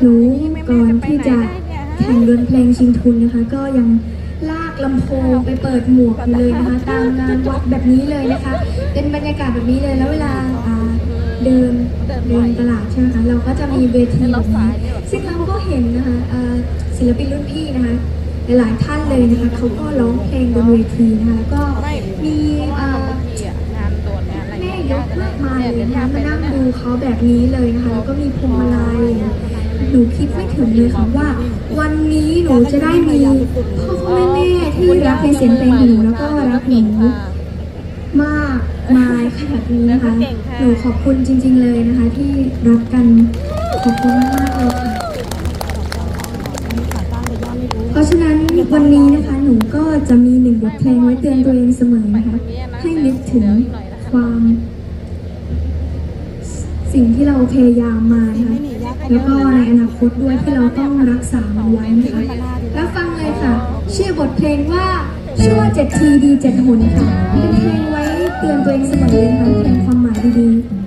หนูก่อนที่จะแข่งดนเพลงชิงทุนนะคะ ก็ยังลากลำโพงไปเปิดหมวกอยู่เลยนะคะ ตามงานวัดแบบนี้เลยนะคะ เป็นบรรยากาศแบบนี้เลยแล้วเวลาเดินเดินตลาดใช่ไหมคะเราก็จะมีเวทีแบบนี้ซึ่งเราก็เห็นนะคะศิลปินรุ่นพี่นะคะหลายท่านเลยนะคะเขาก็ร้องเพลงบนเวทีนะคะแล้วก็มีแม่ยกมากมายเลยนะคะมานั่งดูเขาแบบนี้เลยนะคะแล้วก็มีพวงมาลัย นูคิดไม่ถึงเลยค่ะว่า วันนี้หนูจะได้มีพ่อพ่อแม่แม่ที่รักในเสียงเพลงของหนูแล้วก็รักหนูมากมายขนาดนี้นะคะ หนูขอบคุณจริง ๆเลยนะคะ ที่รักกันขอบคุณมากๆเลยค่ะเพราะฉะนั้นวันนี้นะคะหนูก็จะมีหนึ่งบทเพลงไว้เตือนตัวเองเสมอนะคะให้นึกถึงความ สิ่งที่เราพยายามมานะคะ แล้วก็ในอนาคตด้วยที่เราต้องรักษามันไว้นะคะรับฟังเลยค่ะ ชื่อบทเพลงว่าชั่วเจ็ดทีดีเจ็ดหนค่ะเป็นเพลงไว้เตือนตัวเองเสมอเลยค่ะเพลงความหมายดีๆ